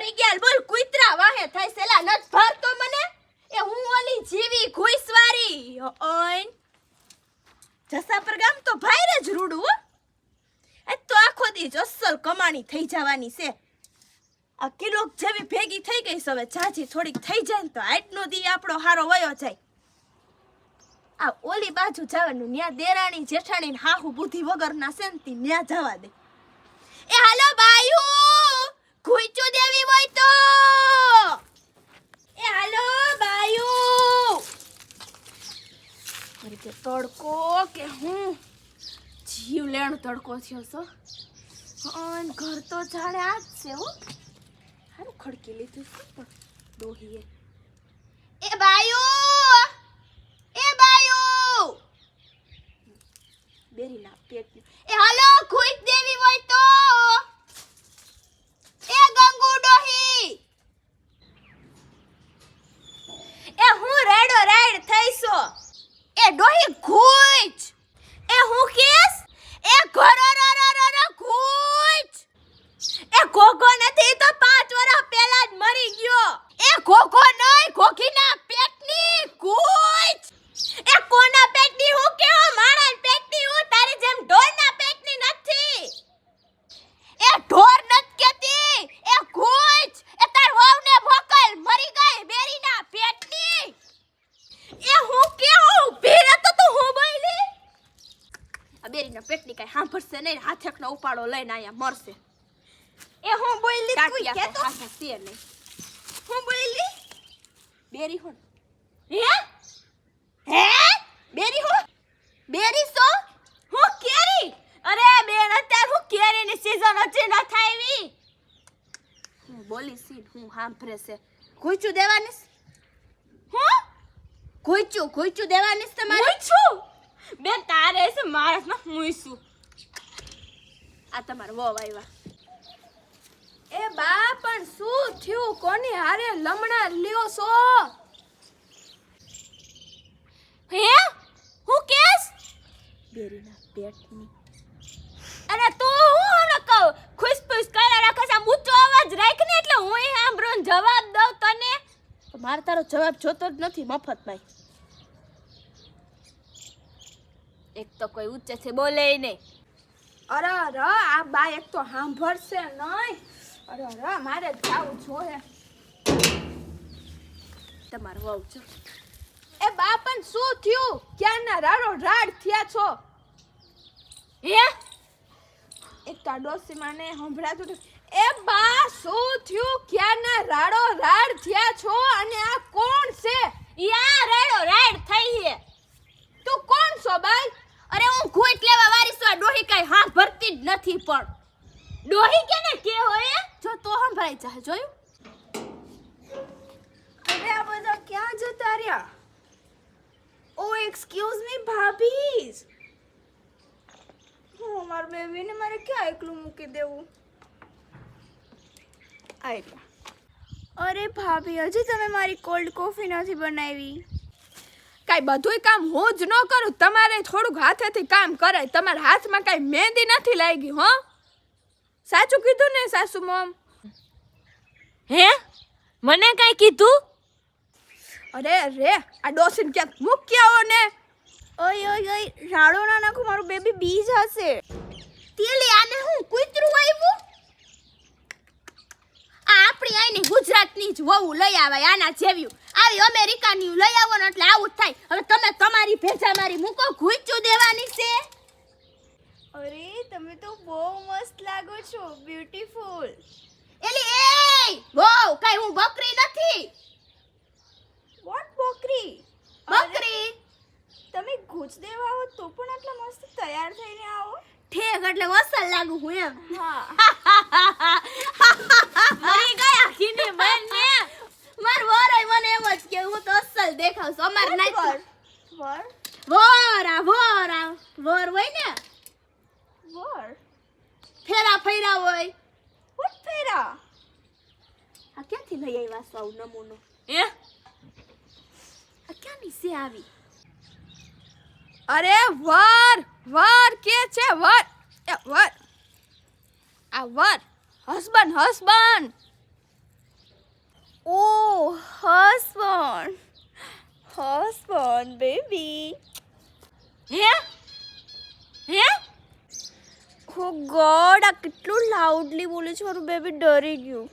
મરી ગયા બોલ, કુતરા વાહે થાય સેલા નથ ભરતો મને? એ હું ઓલી જીવી ઘુઈસવારી ઓઈન જસાપર ગામ તો ભાઈરે જ રૂડું એ તો આખો દી અસલ કમાણી થઈ જવાની છે. આ કિલો જેવી ભેગી થઈ ગઈ છે હવે ચાચી થોડીક થઈ જાય ને તો આટનો દી આપણો હારો વયો જાય. આ ઓલી બાજુ જવાનું, ન્યા દેરાણી જેઠાણી હાહુ બુદ્ધિ વગર ના ને તી, ન્યા જવા દે. એ હાલો, બાયુ ખુઈચું દેવી હોય તો એ હાલો બાયુ અરે કે તડકો કે હું? જીવ લેણ તડકો થયો છો. અન ઘર તો જાણે આ જ છે હો. હારું ખડકી લીધું છે પણ દોહીએ. એ બાયુ! એ બાયુ! બેરીના પેટ એ હાલો ખુઈચ દેવી હોય તો એ ગંગુ ડોહી એ હું રેડો રાઈડ થઈસો એ ડોહી ખુઈચ એ હું કેસ એ ઘરો રો રો રો રો ખુઈચ એ ઘોઘો નથી તો પાંચ વર્ષ પહેલા જ મરી ગયો. એ ઘોઘો નહીં ઘોઘીના પેટની કૂચ. એ કોના પેટની હું કેવો મારા પેટની હું? તારી જેમ ઢોરના પેટની નથી. એ ઢોર નથી કેતી, એ કૂચ. એ તાર વહુને મોકલ મરી ગઈ બેરીના પેટની. એ હું કેવો ઊભી તો તું, હું બોલી? આ બેરીના પેટની કઈ સાંભળશે નહીં, હાથેકનો ઉપાડો લઈને અહીંયા મરશે. હું બોલી તું કે તો હાથા છે નહીં હું બોલી બેરી હું હે હે બેરી હું બેરી સો હું કેરી અરે બેન અત્યારે હું કેરીની સીઝન હજી ન થાયવી હું બોલી સીન હું સાંભળે છે કુચું દેવાની છે? હું કુચું કુચું દેવાની છે તમારે કુચું બેન તારે છે મારા માં મુઈસું આ તમારો વહુ આવ્યા એ બા પણ શું થયું? કોની હારે લમણા લ્યો છો? હે? હું કેસ? બેરીના પેટની. અરે તું હું ન કહું? ખુશપુશ કર્યા રાખે છે આમ ઊંચો અવાજ રાખ ને એટલે હું એ સાંભળું ને જવાબ દઉં તને. મારે તારો જવાબ જોતો જ નથી મફતમાં એક તો કોઈ ઊંચેથી બોલે નહીં. અરે અરે આ બા એક તો સાંભળશે નહીં. અરે મારે જાવું તમારો શું થયું? ક્યાંના રાડો રાડ થયા છો? હે? એક એ બા, શું થયું? ક્યાંના રાડો રાડ થયા છો? અને આ કોણ છે? યા રાડો રાડ થઈ છે. તું કોણ છો બાઈ? અરે, હું ઘૂંટ લેવા વારી આ ડોહી કાઈ હા ભરતી જ નથી પણ. ડોહી કેને કે હોય જો તો સંભળાઈ જાય જોયું? હવે આ બધા ક્યાં જતા રહ્યા? ઓ એક્સક્યુઝ મી ભાભી! હું માર બેબીને મારે ક્યાં એકલું મૂકી દેવું? આઈ અરે ભાભી, હજી તમે મારી કોલ્ડ કોફી નથી બનાવી. કાંઈ બધુંય કામ હું જ ન કરું, તમારે થોડુંક હાથેથી કામ કરાય. તમારા હાથમાં કાંઈ મહેંદી નથી લાગી, હો? સાચું કીધું ને સાસુ મોમ? હે? મને કઈ કીધું? અરે રે આ ડોસીને ક્યાંક મૂકી આવો ને. ઓય ઓય ઓય રાડો ના નાખો મારું બેબી બી જશે તેલી આને હું કૂતરું આવ્યું આ આપણી આઈને ગુજરાતની જ વહુ લઈ આવાય આના જેવ્યું. આવી અમેરિકાની લઈ આવો ને એટલે આવું જ થાય. હવે તમે તમારી ભેજા મારી મૂકો ઘૂંચું દેવાની છે. અરે તમે તો બહુ મસ્ત લાગો છો બ્યુટીફુલ એલી એ વહુ કઈ હું બકરી નથી. વોટ બકરી? બકરી. તમે ગુજ દેવા હો તો પણ આટલા મસ્ત તૈયાર થઈને આવો. ઠેક એટલે વસલ લાગુ હું એમ. હા. મરી ગયા ઘીની બંને. માર વરાય મને એમ જ કે હું તો અસલ દેખાવ છું અમાર વર નાચ વર. વરા વરા વર હોય ને? વર. ફેરા ફેરા હોય. વોટ ફેરા? આ ક્યાંથી લઈ આવ્યા છો આવું નમૂનો એ આ ક્યાંની છે આવી અરે વર વર કે છે વર એ વર આ વર હસબન્ડ હસબન્ડ ઓ husband husband baby hey hey ઓ ગોડ આ કેટલું લાઉડલી બોલે છે મારું બેબી ડરી ગયું.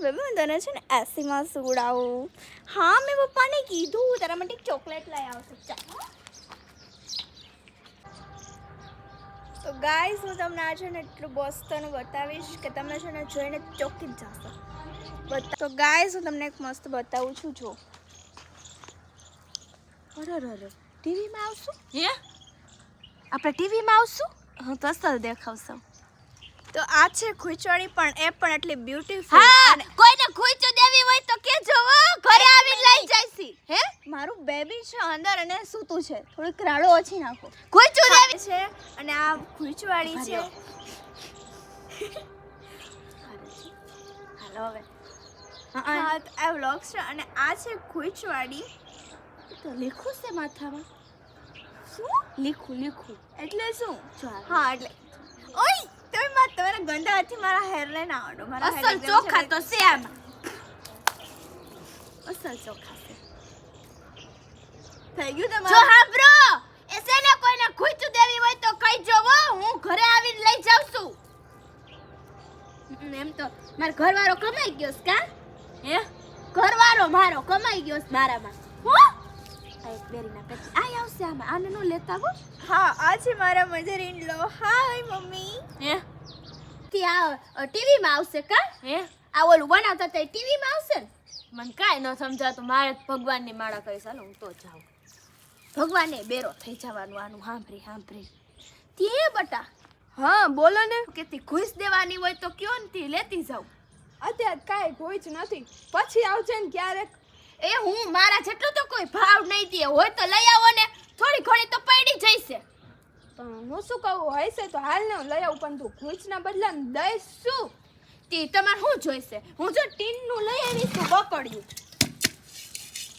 બેબી મેં તને છે ને એસીમાં સુવડાવું. હા મેં પપ્પાને કીધું તારા માટે એક ચોકલેટ લઈ આવશે. ચાલો. તો ગાઈસ હું તમને આ છે ને એટલું મસ્તનું બતાવીશ કે તમે છે ને જોઈને ચોકી જ જશો. તો ગાઈસ હું તમને એક મસ્ત બતાવું છું જો. અરે અરે ટીવીમાં આવશું? હે? આપણે ટીવીમાં આવશું? હું તો દેખાવશું. તો આ છે ખુચડી પણ એ પણ એટલી બ્યુટીફુલ હા કોઈને ખૂંચો દેવી હોય તો કે જોવો ઘરે આવીને લઈ જઈશી. હે? મારું બેબી છે અંદર અને સૂતું છે. થોડીક રાડો ઓછી નાખો. ખુચો દેવી છે અને આ ખુચવાડી છે. હાલો હવે. હા આ વ્લોગ છે અને આ છે ખુચવાડી. તો લીખું છે માથામાં? શું? લીખું લીખું. એટલે શું? હા એટલે તમારા ગંદા હાથથી મારા હેર લઈને આવડો. મારા અસલ ચોખા તો છે આમાં. અસલ ચોખા છે. થઈ ગયું જો તમારું હાંભળો એ છે ને કોઈને ખૂંચું દેવી હોય તો કઈ જોવો હું ઘરે આવીને લઈ જાઉં છું. એમ તો મારો ઘરવાળો કમાઈ ગયો છે કા? હે? ઘરવાળો મારો કમાઈ ગયો છે મારામાં હું? બેરીના પેટી. આ આવશે આમાં. આને નો લેતા હો હા આ છે મારા mother in law hi mummy. હે? તી આ ટીવી આવશે કા? હે? આ ઓલું બનાવતા તે ટીવીમાં આવશે ને? મને કાંઈ ન સમજાતું. મારે ભગવાનની માળા કરી ચાલો હું તો જાઉં. ભગવાને બેરો થઈ જવાનું આનું. સાંભળી સાંભળી તે બટા. હા બોલો ને. કે ઘૂસ દેવાની હોય તો કયો ને લેતી જાઉં. અત્યારે કાંઈ કોઈ જ નથી. પછી આવજે ને ક્યારેક. એ હું મારા જેટલો તો કોઈ ભાવ નહીં દે. હોય તો લઈ આવો ને. થોડી ઘણી તો પડી જઈશે. હું શું કહું? હશે તો હાલ ને લઈ આવું પણ તું ઘૂંચના બદલા દઈશ શું? તી તમારે શું જોઈશે? હું જો ટીનનું લઈ આવી છું બકડ્યું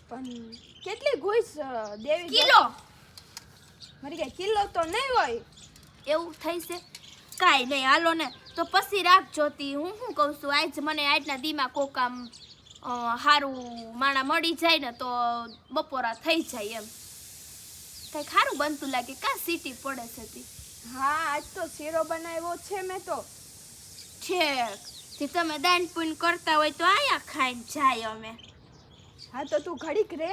પણ કેટલી ઘૂંચ દેવી કિલો! મારી કઈ કિલો તો નહીં હોય. એવું થઈ છે કાંઈ નહીં હાલો ને. તો પછી રાખજો તી હું શું કહું છું? આજ મને આજના દીમાં કોક આમ સારું માણા મળી જાય ને તો બપોરા થઈ જાય એમ. કંઈક સારું બનતું લાગે કાં સીટી પડે છે તી? હા આજ તો શીરો બનાવ્યો છે મેં તો. છેક જે તમે દાન પૂન કરતા હોય તો આયા ખાઈને જાય અમે. હા તો તું ઘડીક રે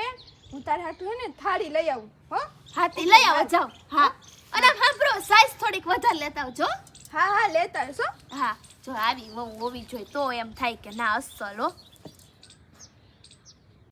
હું તારે હાટું હે ને થાળી લઈ આવું હો? હાથી લઈ આવો જાઓ. હા. અને સાંભળો સાઈઝ થોડીક વધારે લેતા આવજો હા. હા લેતા આવશો હા જો આવી વહુ હોવી જોઈએ તો એમ થાય કે ના અસલ હો.